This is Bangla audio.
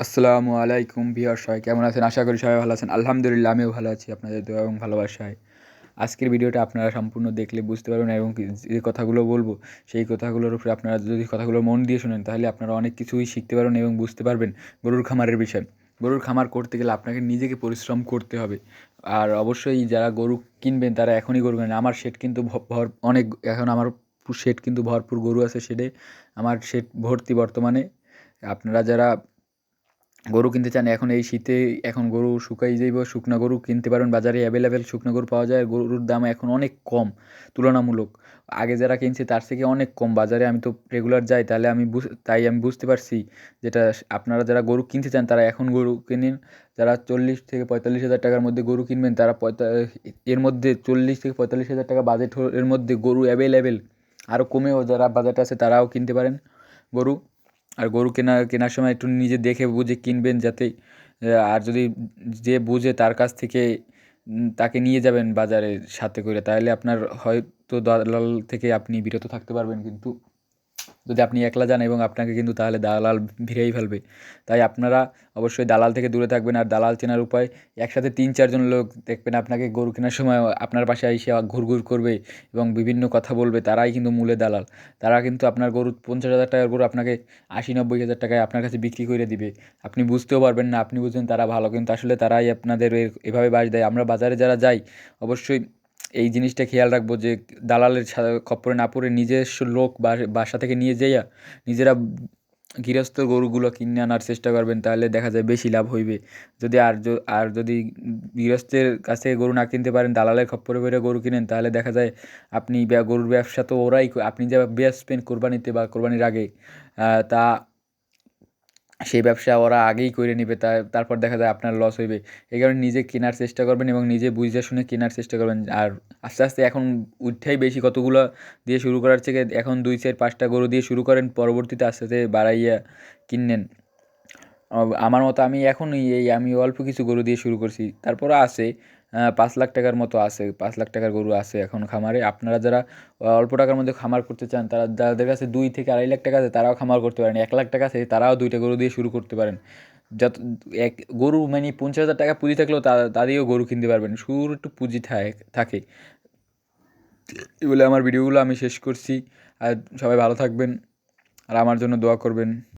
আসসালামু আলাইকুম বিহার সবাই কেমন আছেন? আশা করি সবাই ভালো আছেন। আলহামদুলিল্লাহ, আমিও ভালো আছি আপনাদের দোয়া এবং ভালোবাসায়। আজকের ভিডিওটা আপনারা সম্পূর্ণ দেখলে বুঝতে পারবেন এবং যে কথাগুলো বলব, সেই কথাগুলোর উপরে আপনারা যদি কথাগুলো মন দিয়ে শোনেন, তাহলে আপনারা অনেক কিছুই শিখতে পারবেন এবং বুঝতে পারবেন গরুর খামারের বিষয়। গরুর খামার করতে গেলে আপনাকে নিজেকে পরিশ্রম করতে হবে। আর অবশ্যই যারা গরু কিনবেন, তারা এখনই গরু কেনেন আমার শেড কিন্তু ভর, অনেক, এখন আমার শেড কিন্তু ভরপুর গরু আছে শেডে আমার শেড ভর্তি বর্তমানে। আপনারা যারা গরু কিনতে চান, এখন এই শীতে এখন গরু শুকাই যাইব, শুকনা গরু কিনতে পারেন, বাজারে অ্যাভেলেবেল শুকনো গরু পাওয়া যায়, গরুর দাম এখন অনেক কম, তুলনামূলক। আগে যারা কিনছে তার থেকে অনেক কম, বাজারে আমি তো রেগুলার যাই, তাহলে আমি তাই আমি বুঝতে পারছি যেটা আপনারা যারা গরু কিনতে চান, তারা এখন গরু কিনেন, যারা চল্লিশ থেকে পঁয়তাল্লিশ হাজার টাকার মধ্যে গরু কিনবেন, তারা পঁয়তা, এর মধ্যে চল্লিশ থেকে পঁয়তাল্লিশ হাজার টাকা বাজেট এর মধ্যে গরু অ্যাভেলেবেল আরও কমেও যারা বাজেট আছে তারাও কিনতে পারেন গরু। আর গরু কেনা, কেনার সময় একটু নিজে দেখে বুঝে কিনবেন যাতে আর যদি যে বুঝে তার কাছ থেকে তাকে নিয়ে যাবেন বাজারে সাথে করে, তাহলে আপনার হয়তো দালাল থেকে আপনি বিরত থাকতে পারবেন কিন্তু। যদি আপনি একলা যান এবং আপনাকে কিন্তু তাহলে দালাল ভিড়েই ফেলবে। তাই আপনারা অবশ্যই দালাল থেকে দূরে থাকবেন আর দালাল চেনার উপায়, একসাথে তিন চারজন লোক দেখবেন আপনাকে গরু কেনার সময় আপনার পাশে এসে ঘুরঘুর করবে এবং বিভিন্ন কথা বলবে, তারাই কিন্তু মূলে দালাল। তারা কিন্তু আপনার গরু পঞ্চাশ হাজার টাকার গরু আপনাকে আশি নব্বই হাজার টাকায় আপনার কাছে বিক্রি করে দিবে। আপনি বুঝতেও পারবেন না, আপনি বুঝবেন তারা ভালো, কিন্তু আসলে তারাই আপনাদের এভাবে বাস দেয়। আমরা বাজারে যারা যাই, অবশ্যই এই জিনিসটা খেয়াল রাখব যে দালালের খপ্পরে না পড়ে নিজস্ব লোক বাসা থেকে নিয়ে যাইয়া নিজেরা গৃহস্থ গরুগুলো কিনে আনার চেষ্টা করবেন, তাহলে দেখা যায় বেশি লাভ হইবে। যদি আর আর যদি গৃহস্থের কাছ গরু না কিনতে পারেন, দালালের খপ্পরে পড়ে গরু কিনেন, তাহলে দেখা যায় আপনি গরুর ব্যবসা তো ওরাই আপনি যা বেচবেন কোরবানিতে বা কোরবানির আগে তা সেই ব্যবসা ওরা আগেই করে নেবে তারপর দেখা যায় আপনার লস হইবে। এই কারণে নিজে কেনার চেষ্টা করবেন এবং নিজে বুঝে শুনে কেনার চেষ্টা করবেন। আর আস্তে আস্তে এখন উঠাই বেশি কতগুলো দিয়ে শুরু করার থেকে এখন দুই চার পাঁচটা গরু দিয়ে শুরু করেন, পরবর্তীতে আস্তে আস্তে বাড়াইয়া কিনেন। আমার মতো আমি এখনই এই, আমি অল্প কিছু গরু দিয়ে শুরু করছি। তারপরও আছে পাঁচ লাখ টাকার মতো আছে, পাঁচ লাখ টাকার গরু আছে এখন খামারে। আপনারা যারা অল্প টাকার মধ্যে খামার করতে চান, তারা, যাদের কাছে দুই থেকে আড়াই লাখ টাকা আছে, তারাও খামার করতে পারেন। এক লাখ টাকা আছে, তারাও দুইটা গরু দিয়ে শুরু করতে পারেন। যত, এক গরু মানে পঞ্চাশ হাজার টাকা পুঁজি থাকলেও তা গরু কিনতে পারবেন। শুরু একটু পুঁজি থাকে এগুলো আমার ভিডিওগুলো আমি শেষ করছি। আর সবাই ভালো থাকবেন। আর আমার জন্য দোয়া করবেন।